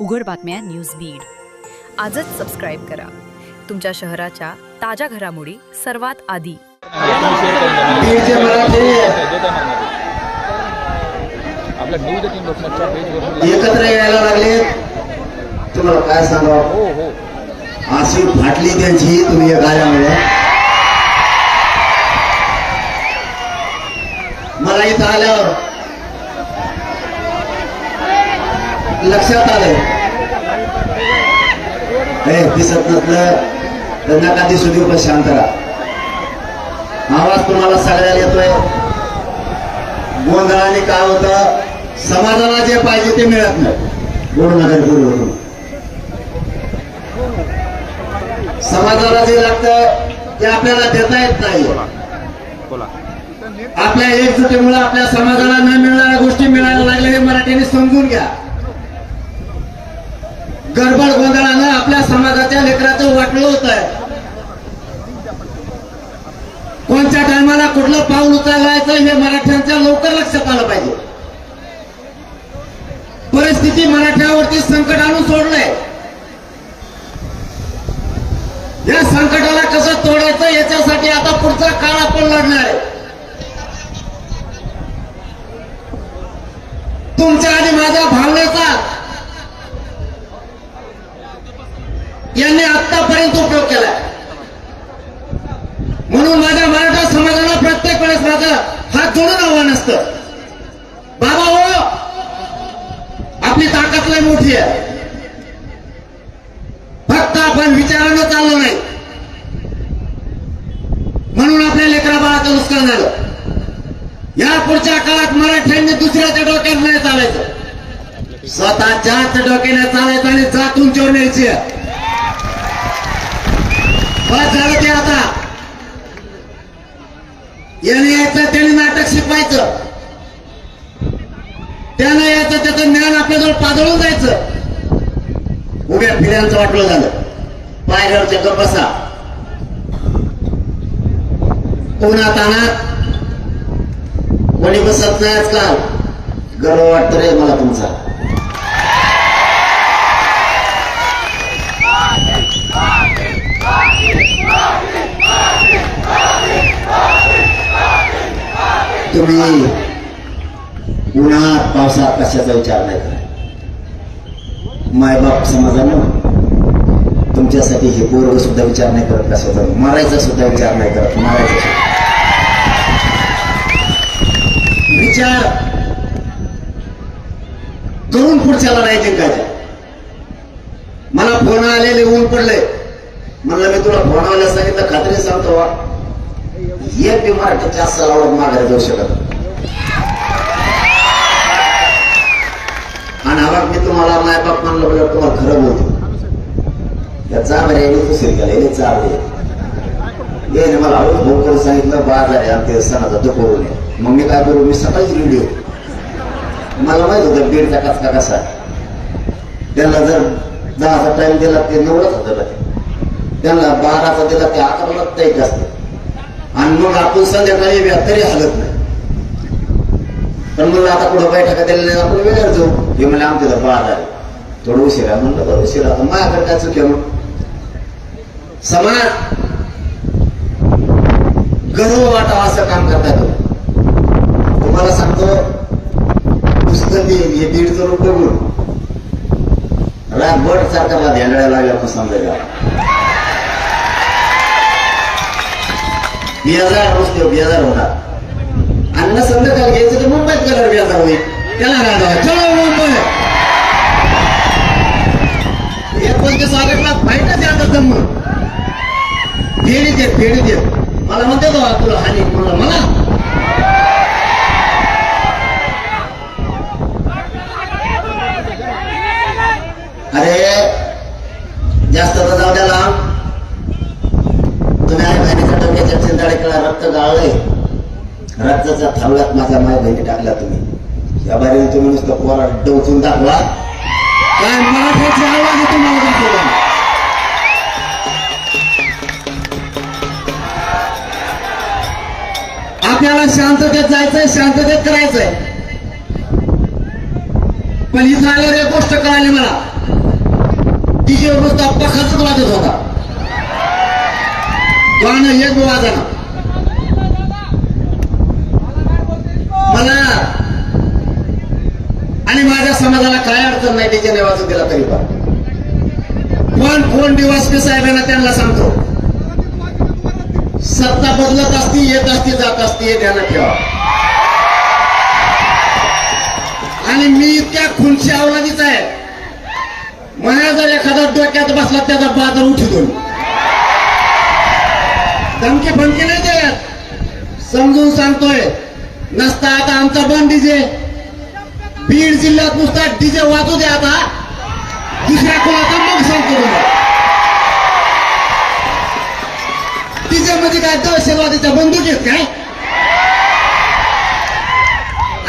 उघड बातम्या न्यूज बीड. आजच सबस्क्राईब करा. तुमच्या शहराच्या ताज्या घडामोडी सर्वात आधी. एकत्र यायला लागले. तुम्हाला काय सांगा हो हो. अशी फाटली त्यांची तुम्ही या गाण्यामुळे. मला इथं आल्यावर लक्षात आलं. हे दिसत नसलं तर नका दिसू देऊ पण शांत राहा. आवाज तुम्हाला सगळ्याला येतोय. गोंधळाने काय होतं? समाजाला जे पाहिजे ते मिळत नाही. गोडनगर पूर्व समाजाला जे लागतं ते आपल्याला देता येत नाही आपल्या एकजुटीमुळे आपल्या समाजाला न मिळणाऱ्या गोष्टी मिळायला लागल्या हे मराठीने समजून घ्या. गडबड गोंधळानं आपल्या समाजाच्या लेकराचं वाटलं होत आहे कोणत्या टायमाला कुठलं पाऊल उचलायचं हे मराठ्यांच्या लवकर लक्षात आलं पाहिजे. परिस्थिती मराठ्यावरती संकट आणून सोडलंय. या संकटाला कसं तोडायचं याच्यासाठी आता पुढचा काळ आपण लढणार आहे. तुमच्या आधी माझ्या भावनेचा यांनी आतापर्यंत उपयोग केलाय. म्हणून माझ्या मराठा समाजाला प्रत्येक वेळेस माझं हात जोडून आव्हान असतं. बाबा हो आपली ताकद लय मोठी आहे. फक्त आपण विचारानं चाललो नाही. म्हणून आपल्या लेकरा बाळाचं नुकसान झालं. या पुढच्या काळात मराठ्यांनी दुसऱ्याच्या डोक्यात नाही चालायचं. स्वतःच्याच डोक्याने चालायचं आणि जात उंचीवर न्यायची आहे. बस झालं ते आता. याने यायचं त्याने नाटक शिकवायचं. त्यानं यायचं त्याचं ज्ञान आपल्याजवळ पादळून जायचं. उभ्या फिऱ्यांचं वाटलं झालं. पायऱ्यावरच्या चक्कर बसा. उन्हात अनात कोणी बसत नाही आजकाल गर्व वाटत रे मला तुमचा. तुम्ही उन्हात पावसात कशाचा विचार नाही करा मायबाप समाजानं तुमच्यासाठी हे पोरग सुद्धा विचार नाही करत कशाचा मारायचा सुद्धा विचार नाही करत मारायचा विचार. करून पुढच्याला नाही जिंकायचा. मला फोन आलेले ऊन पडले म्हणलं मी तुला फोनावल्या सांगितलं खात्री सांगतो वा. एक बी मराठीच्या सलावर माघारी जाऊ शकत आणि आवाज मी तुम्हाला मायबाप म्हणलं म्हणजे तुम्हाला खरं बोलतो या चाबर याने दुसरी गेला याने चार याने मला हळूच फोन करून सांगितलं बाजार आहे आमच्या सणाचा दुपारून नये मग मी काय करू मी सकाळीच रेडिओ मला माहीत होतं बीडचा कचका कसा त्यांना जर दहाचा टाइम दिला ते नवलाच होतं त्यांना बाराचा दिला ते अकराला टाईट असतं. आणि मग आपण संध्याकाळी व्या तरी हलत नाही. पण म्हणलं आता कुठं बैठका दिली नाही, आपण वेळ जाऊ. हे म्हणले आमच्या बाळ आहे. थोडं उशिरा म्हणलं बरं उशिरा आता माझ्याकडे काय चुकी मग समाज गर्व वाटावा असं काम करता तुम्ही. तुम्हाला सांगतो पुस्तकी हे दीडसो रुपये म्हणून बघून रातभर सरकारला ध्यानाला लागल्या पण समजायला बेजार नुसते बेजार होणार अन्न संध्याकाळ घ्यायचं तर मुंबईत कलर बेजार होईल. त्याला काय दावा चलो मुंबई. एकोणतीस ऑगस्टला फाईटच आता जम्मू. फेडी दे फेडी दे. मला म्हणते तो तुला हानी म्हणलं म्हणा अरे जास्त तर जाऊ द्या लांब तुम्ही आई बहिणीच्या डोक्याच्या चिंताडीकडे रक्त गाळलंय रक्ताच्या माझ्या माय बहिणी टाकल्या तुम्ही. या बारीने तुम्ही नुसतं पोरा डोचून टाकला. काय मराठ्याची आवाज तुम्हाला दाखवला आपल्याला शांततेत जायचंय शांततेत करायचंय. पण इथं आल्यावर एक गोष्ट कळाली मला. डीजे नुसता पखातच वाजत होता. गाणं एक वाजना मला आणि माझ्या समाजाला काय अडचण नाही त्याच्या नाही दिला तरी पण. पण कोण डिवासपी साहेबांना त्यांना सांगतो सत्ता बदलत असती येत असती जात असती हे ध्यानात ठेवा. आणि मी इतक्या खुनशी अवलादीचा आहे. मला जर एखादा डोक्यात बसला त्याचा बाजार उठतो धमकी फमकी नाही देत. समजून सांगतोय नसता आता आमचा बंद डीजे बीड जिल्ह्यात नुसता डीजे वाजू द्या आता. दुसऱ्या कोणाचा मग सांगतो डीजे म्हणजे काय दहशतवादीच्या बंदूक आहेत काय?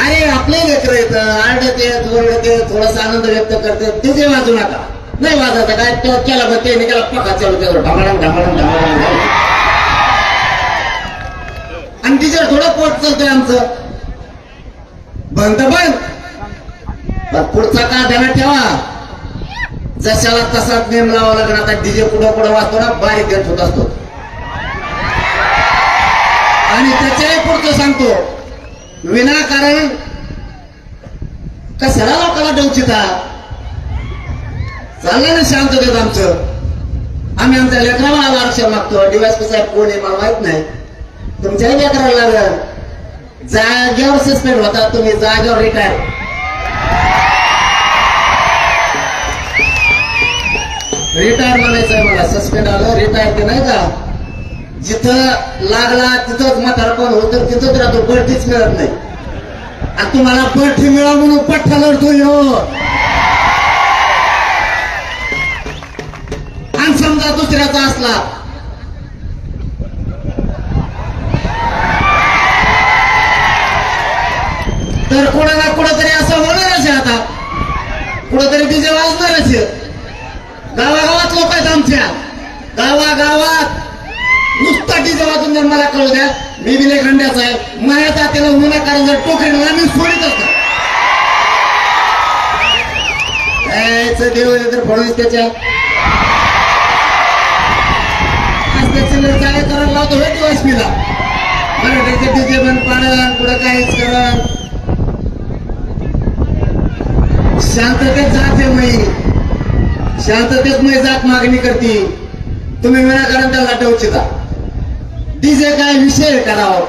अरे आपले लेकर येत आरडत येत ओरडत येत थोडासा आनंद व्यक्त करते. डीजे वाजू नका. नाही वाजायचं काय? तो केला बघ ते केला पका चालू त्यावर ढमाडम ढमाडम ढमाडम आणि तिच्यावर थोडं पोट चालतंय आमचं. बंद बंद. पण पुढचा का ध्यानात ठेवा. जशाला तसाच नेम लावा लागणार आता डीजे पुढं पुढं वाचतो ना बारीक घेत होत असतो. आणि त्याच्याही पुढचं सांगतो. विनाकारण कशाला लोकांना डवचिता चाललं ना शांततेत आमचं. आम्ही आमच्या लेकराला आरक्षण मागतो. डीवायसपी साहेब कोण आहे मला माहीत नाही. तुमच्याही लेकराला लागल. जागेवर सस्पेंड होता तुम्ही जागेवर रिटायर रिटायर म्हणायचं आहे मला सस्पेंड आलं रिटायर ते नाही का? जिथं लागला तिथंच म्हातारपण तर तिथंच राहतो बढतीच मिळत नाही. आणि तुम्हाला बढती मिळा म्हणून पठ्ठा लढतो यो. आणि समजा दुसऱ्याचा असला. तर कोणाला कुठंतरी असं होणारच आहे आता? कुठंतरी डीजे वाजणारच आहे गावागावात लोक आहेत आमच्या. गावागावात. नुसता डीजे वाजून जर मला कळू द्या. मी बिले खंड्याचा आहे. माझ्या जातीला कारण जर टोकरीला मी सोडित असतो. देव तर फडणवीस त्याच्या. आज करायला लावतो हे दिवस पिला मराठीचे डीजे बंद पाडण पुढं काहीच करण शांततेत जाते मै शांततेत मै जात मागणी करते. तुम्ही विनाकारण त्याला टवचिता डीजे काय विषय करावं?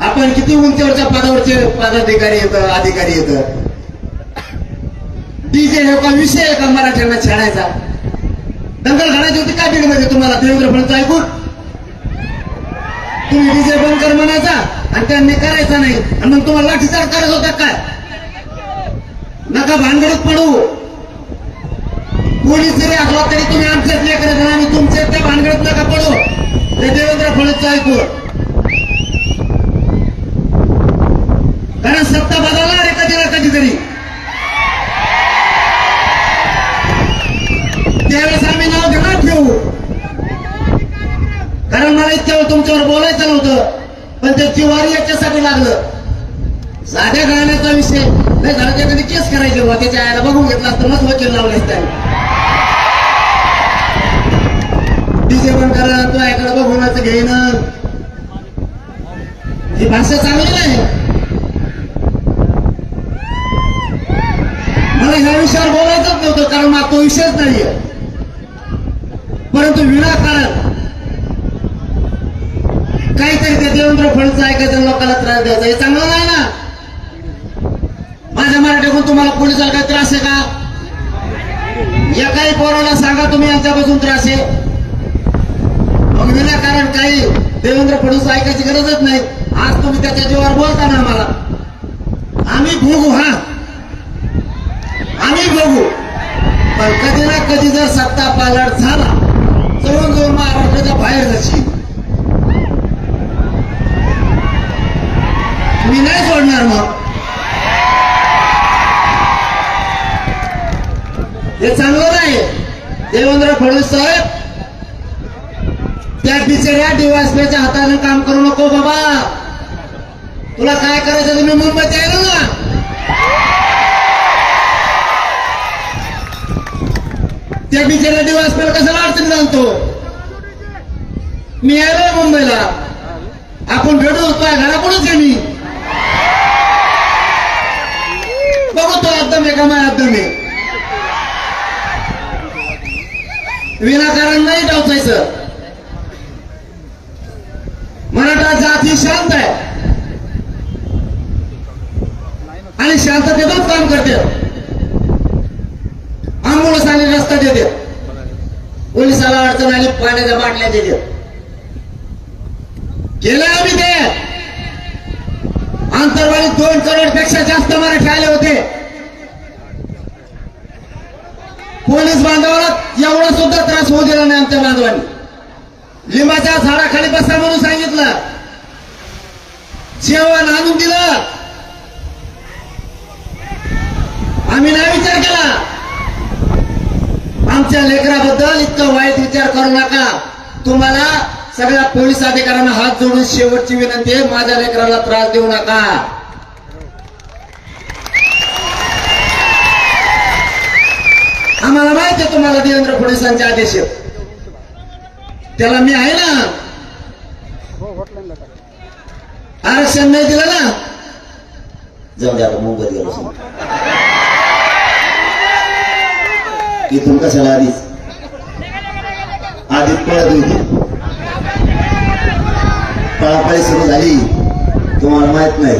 आपण किती उंचीवरच्या पदावरचे पदाधिकारी येत अधिकारी येत? डीजे हे का विषय आहे का मराठ्यांना छाडायचा. दंगल घालायची होती काय मध्ये तुम्हाला? देवेंद्र फडणवीस ऐकून? तुम्ही डीजे बंद कर म्हणायचा आणि त्यांनी करायचा नाही. आणि मग तुम्हाला लाठीचार करायचा होता काय? नका भानगडत पडू. पोलीस जरी असला तरी तुम्ही आमच्याच लेकर आम्ही तुमचे त्या भानगडत नका पडू. ते देवेंद्र फडणवीस ऐकू. कारण सत्ता बदलणार आहे कधी ना कधीतरी. त्यावेळेस आम्ही नाव घेणार ठेवू. कारण मला इतक्या तुमच्यावर बोलायचं नव्हतं. पण ते जिवारी याच्यासाठी लागलं. साध्या गाण्याचा विषय. नाही झाला त्या कधी केस करायचे? बा त्याच्या आईला बघून घेतला असतं मग वकील लावले त्याने डीजे करा तो ऐकड बघूनच घेईन ही भाषा चांगली नाही. मला ह्या विषयावर बोलायचंच नव्हतं कारण मग तो विषयच नाहीये. परंतु विनाकारण काहीतरी ते देवेंद्र फडणवीस ऐकायचं लोकांना त्रास द्यायचा. हे चांगलं नाही ना? माझ्या मराठीतून तुम्हाला पोलिसाला काही त्रास आहे का? एकाही पोराला सांगा तुम्ही यांच्यापासून त्रास आहे. विनाकारण काही देवेंद्र फडणवीस ऐकायची गरजच नाही. आज तुम्ही त्याच्या जीवावर बोलता ना आम्हाला. आम्ही भोगू हा. आम्ही बघू पण कधी ना कधी जर सत्ता पालट झाला जवळ जवळ महाराष्ट्राच्या बाहेर जाशील. मी नाही सोडणार मग. हे चांगलं नाही. देवेंद्र फडणवीस साहेब त्या डीवायसपीच्या हाताने काम करू नको बाबा. तुला काय करायचं तुम्ही मुंबईत यायला ना. त्या बिचाऱ्या डीवायसपीला मला कशाला अडचणी जाणतो मी यायलोय मुंबईला. आपण भेटू तुझ्या घराकडूनच आहे मी. बघू तो एकदम एका का माझ्या एकदम विनाकारण नाही डावचायचं मराठा शांत आहे. आणि शांततेतच काम करते. आंबोळ आणि रस्ता देते. पोलिसाला अडचण आली पाण्याच्या बाटल्या देते. केलं आम्ही ते. आंतरवाडी दोन करोडपेक्षा जास्त मराठी आले होते. पोलीस बांधवाला एवढा सुद्धा त्रास होऊ दिला नाही आमच्या बांधवांनी. लिंबाच्या झाडाखाली बसा म्हणून सांगितलं. सेवा आणून दिला आम्ही नाही विचार केला. आमच्या लेकराबद्दल इतकं वाईट विचार करू नका. तुम्हाला सगळ्या पोलीस अधिकाऱ्यांना हात जोडून शेवटची विनंती आहे माझ्या लेकराला त्रास देऊ नका. आम्हाला माहिती आहे तुम्हाला देवेंद्र फडणवीसांचे आदेश त्याला मी आहे ना आरक्षण नाही दिलं ना. जाऊ द्या आता मुंबईत गेलो इथून कशाला आधीच? आधीच पळत होती. पळापळी सुरू झाली. तुम्हाला माहीत नाही.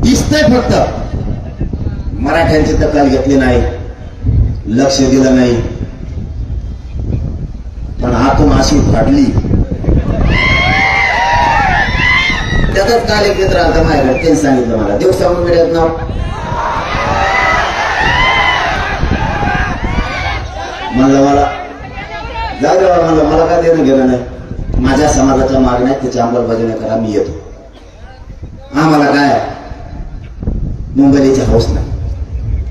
दिसतंय फक्त. मराठ्यांची दखल घेतली नाही. लक्ष दिलं नाही. पण आतून अशी फाटली. त्यातच काल एक मित्र आलता माझ्याकडे त्यांनी सांगितलं मला. देव सांगून मिळत नाव. म्हणलं मला जाऊ द्या म्हणलं मला काय देणं गेलं नाही. माझ्या समाजाच्या मागण्या त्याची अंमलबजावणी करा मी येतो. आम्हाला काय? मुंबईची हौस नाही.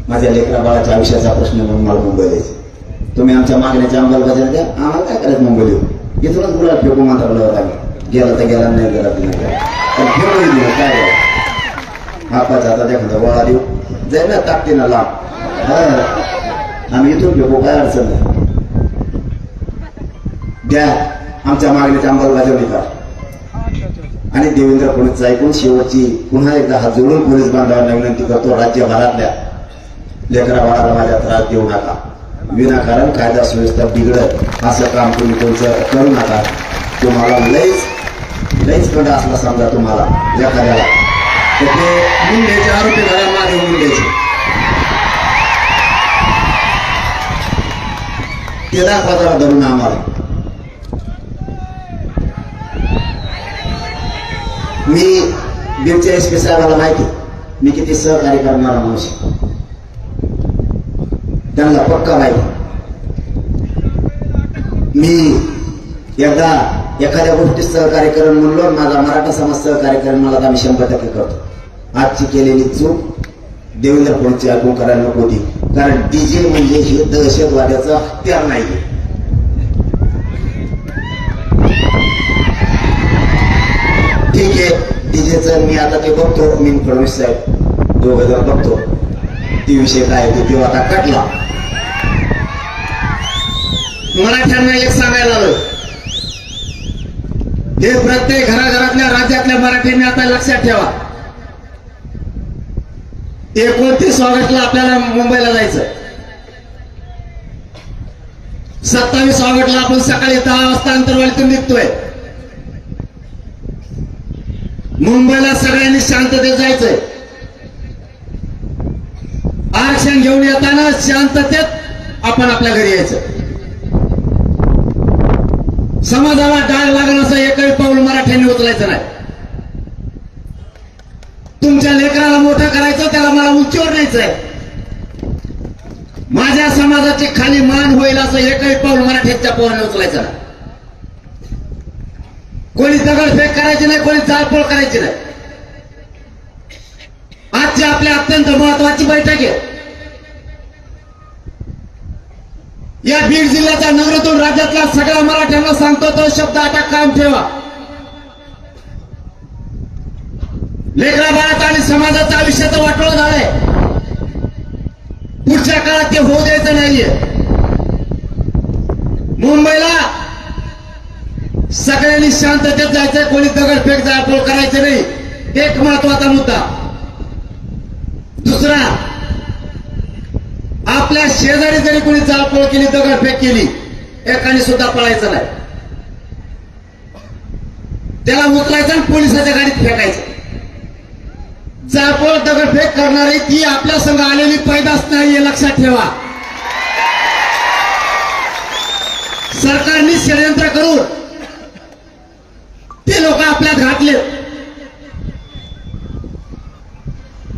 माझ्या लेकरा बाळाच्या आयुष्याचा प्रश्न म्हणून मला मुंबईचे तुम्ही आमच्या मागण्याची अंमलबजावणी द्या आम्हाला काय करायचं मुंबई येऊन इथूनच गुलाब फेकू मंत्रालयावर आम्ही गेला तर गेला नाही गेला तर नाही पण फेकू दिलं काय करायचं हापाचा आता एखादा वळा देऊ जाईल ना ताकदीनं लांब हा आम्ही इथून घेऊ काय अडचण नाही द्या आमच्या मागण्याची अंमलबजावणी का आणि देवेंद्र फडणवीस ऐकून शेवटची पुन्हा एकदा हा जोडून पोलीस बांधवांना विनंती करतो राज्यभरातल्या लेकरा बाळाला माझ्या त्रास देऊ नका विनाकारण कायदा सुव्यवस्था बिघडत असं काम तुम्ही तुमचं करू नका तुम्हाला लईच लईच कंड असला समजा तुम्हाला एखाद्याला तर ते मुंडेचे आरोपी घरा मागे मुंडेचे ते दाखवा जरा धरून आम्हाला. मी बीडच्या एस पी साहेबाला माहिती मी किती सहकार्य करणारा माणूस त्यांना पक्का माहिती मी एकदा एखाद्या गोष्टीत सहकार्य करण म्हणलो माझा मराठा समाज सहकार्य करण मला आम्ही शंभर टक्के करतो. आजची केलेली चूक देवेंद्र फडणवीस ऐकून करायला नको होती. कारण डीजे म्हणजे हे दहशतवाद्याचं हत्यार नाहीये. ठीक आहे डीजेचं मी आता ते बघतो मी फडणवीस साहेब दोघ जण बघतो. ती विषय काय आहे तो आता कटला. मराठ्यांना एक सांगायला आलं हे प्रत्येक घराघरातल्या राज्यातल्या मराठीने आता लक्षात ठेवा. एकोणतीस ऑगस्टला आपल्याला मुंबईला जायचं सत्तावीस ऑगस्टला आपण सकाळी दहा वाजता अंतरवालीतून निघतोय. मुंबईला सगळ्यांनी शांततेत जायचंय. आरक्षण घेऊन येताना शांततेत आपण आपल्या घरी यायचं. समाजाला डाग लागण्याचा एक एकही मराठ्यांनी उचलायचं नाही. तुमच्या लेकराला मोठं करायचं त्याला मला उंचीवर न्यायचंय माझ्या समाजाची खाली मान होईल असं एकही पाऊल मराठ्यांच्या पोराने उचलायचं नाही. कोणी दगडफेक करायची नाही कोणी जाळपोळ करायची नाही. आजची आपल्या अत्यंत महत्वाची बैठक आहे. या बीड जिल्ह्याच्या नगरातून राज्यातल्या सगळ्या मराठ्यांना सांगतो तो शब्द आता कायम ठेवा. समाजाचं आयुष्याचं वाटोळ झालंय. पुढच्या काळात ते होऊ द्यायचं नाहीये. मुंबईला सगळ्यांनी शांततेत जायचंय कोणी दगडफेक जाळपोळ करायचं नाही. एक महत्त्वाचा मुद्दा. दुसरा आपल्या शेजारी जरी कोणी जाळपोळ केली दगडफेक केली एकाने सुद्धा पळायचं नाही. त्याला उचलायचं आणि पोलिसाच्या गाडीत फेकायचं. जाळपोळ दगडफेक करणारी ती आपल्या संघ आलेली पैदास नाही हे लक्षात ठेवा. सरकारने षडयंत्र करून ते लोक आपल्यात घातले.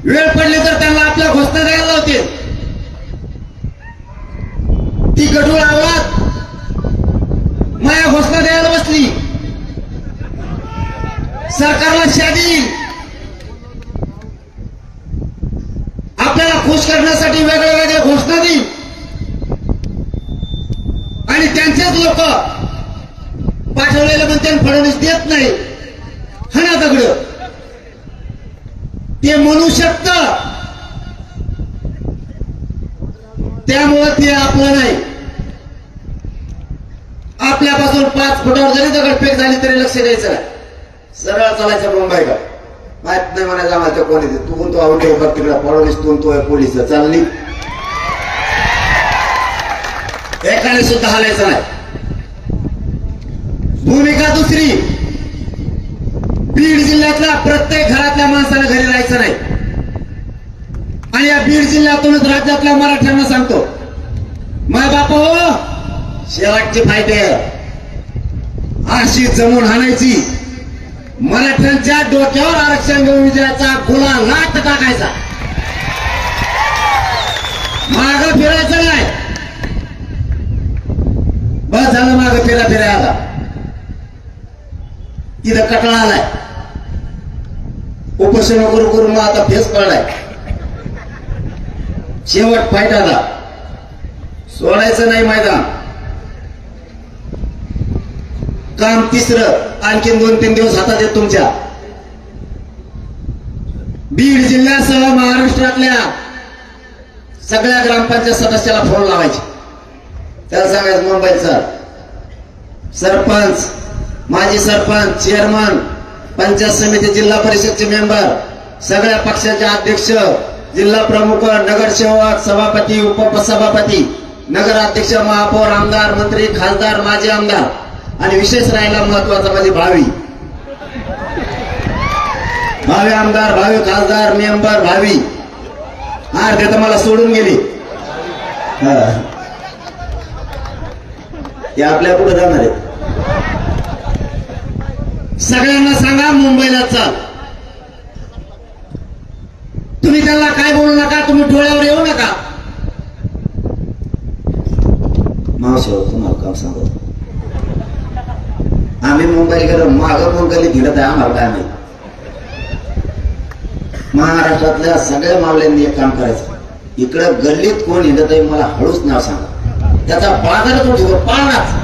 वेळ पडली तर त्यांना आपल्या घोषणा द्यायला होते ती गढूळ आवाज माया घोषणा द्यायला बसली. सरकारला शादी आपल्याला खुश वेगळ्या वेगळ्या घोषणा देईल आणि त्यांचेच लोक पाठवलेलं म्हणते फडणवीस देत नाही. हना दगड? ते म्हणू शकत. त्यामुळं ते आपलं नाही. आपल्यापासून पाच फुटावर जरी दगडफेक झाली तरी लक्ष द्यायचं नाही. सरळ चालायचं मुंबई का माहीत नाही म्हणायचं आम्हाला कोणी तू कोण तो आवडते बघ तिकडे फडणवीस तू तो पोलीस चालली एकाने सुद्धा हलायचं नाही भूमिका दुसरी बीड जिल्ह्यातल्या प्रत्येक घरातल्या माणसाला घरी राहायचं नाही आणि या बीड जिल्ह्यातूनच राज्यातल्या मराठ्यांना सांगतो माय बाप हो शेवटची फायदे अशी जमून हाणायची मराठ्यांच्या डोक्यावर आरक्षण घेऊन विजयाचा गुला लाट टाकायचा. माग फिरायचं नाही. बस झालं माग फिरा फिरा तिथं इथं कटाळा आलाय. उपोषण करू करून मग आता फेस पडलाय. शेवट फाईट आला. सोडायचं नाही मैदान. काम तिसरं आणखीन दोन तीन दिवस हातात येत तुमच्या. बीड जिल्ह्यासह महाराष्ट्रातल्या सगळ्या ग्रामपंचायत सदस्याला फोन लावायचे. त्याला सांगायचं मुंबईचा सरपंच माजी सरपंच चेअरमन पंचायत समिती जिल्हा परिषदचे मेंबर सगळ्या पक्षाचे अध्यक्ष जिल्हा प्रमुख नगरसेवक सभापती उपसभापती नगराध्यक्ष महापौर आमदार मंत्री खासदार माजी आमदार आणि विशेष राहिला महत्त्वाचा म्हणजे भावी. भावे आमदार भावी खासदार मेंबर भावी. हा ते तर मला सोडून गेली. हा. ते आपल्या पुढे जाणार आहेत. सगळ्यांना सांगा मुंबईला चाल. तुम्ही त्यांना काय बोलू नका तुम्ही डोळ्यावर येऊ नका. मावशी तुम्हाला काम सांगतो. आम्ही मुंबईकर माग कोण गल्लीत आहे आम्हाला काय माहीत. महाराष्ट्रातल्या सगळ्या मावल्यांनी एक काम करायचं. इकडं गल्लीत कोण हिंडत आहे मला हळूच नाव सांगा. त्याचा बाजारच उठीवर पाळणाच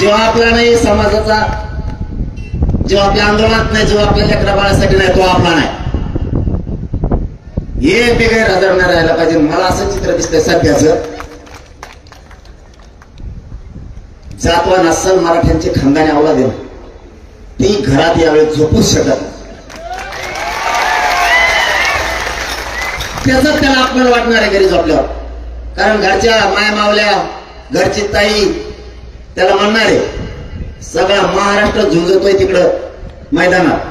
जेव्हा आपला नाही समाजाचा जेव्हा आपल्या आंदोलनात नाही जेव्हा आपल्या लेकरा बाळासाठी नाही तो आपला नाही. हे बेगैर हजर नाही राहायला पाहिजे. मला असं चित्र दिसतंय सध्याचं. जातवा अस्सल मराठ्यांचे खंदाने आवला देणं ती घरात यावेळी झोपूच शकत त्याचा त्याला आपल्याला वाटणार आहे घरी झोपल्यावर. कारण घरच्या माया मावल्या घरची ताई त्याला म्हणणार आहे सगळा महाराष्ट्र झुंजतोय तिकडं मैदानात.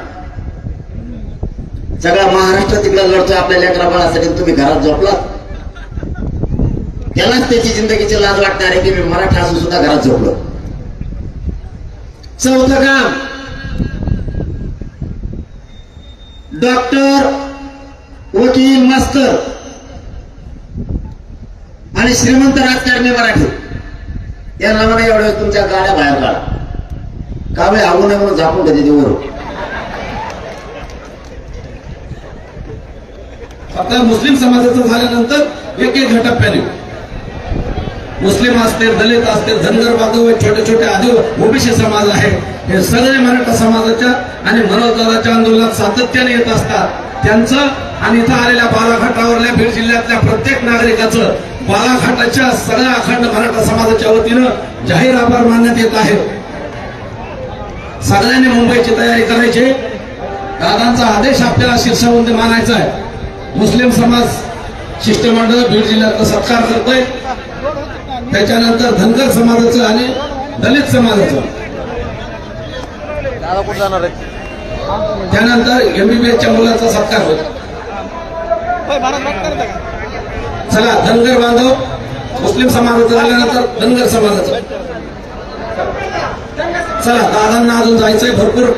सगळा महाराष्ट्र तिकडं लढतोय आपल्या लेकरा बाळासाठी तुम्ही घरात झोपलात. त्यालाच त्याची जिंदगीची लाज वाटणार आहे की मी मराठा असून सुद्धा घरात झोपलो. चौथं काम. डॉक्टर वकील मास्तर आणि श्रीमंत राजकारणी मराठी. यांना म्हणा एवढ्या तुमच्या गाड्या बाहेर काढा. का बे आवू नये म्हणून झापून कधी देऊ आता मुस्लिम समाजाचं झाल्यानंतर एक एक टप्प्याने मुस्लिम असतील दलित असतील धनगर बांधव छोटे छोटे आदिव ओबीसी समाज आहे. हे सगळे मराठा समाजाच्या आणि मनोदराच्या आंदोलनात सातत्याने येत असतात. त्यांचं आणि इथं आलेल्या बालाघाटावरल्या बीड जिल्ह्यातल्या प्रत्येक नागरिकाचं बालाघाटाच्या सगळ्या अखंड मराठा समाजाच्या वतीनं जाहीर आभार मानण्यात येत आहे. सगळ्यांनी मुंबईची तयारी करायची. दादांचा आदेश आपल्याला शीर्षावंती मानायचा आहे. मुस्लिम समाज शिष्टमंडळ बीड जिल्ह्यातला सत्कार करतोय. त्याच्यानंतर धनगर समाजाचं आणि दलित समाजाचं. त्यानंतर एमबीबीएसच्या मुलाचा सत्कार होईल. चला धनगर बांधव मुस्लिम समाजाचं झाल्यानंतर धनगर समाजाचं. चला दादांना अजून जायचंय भरपूर.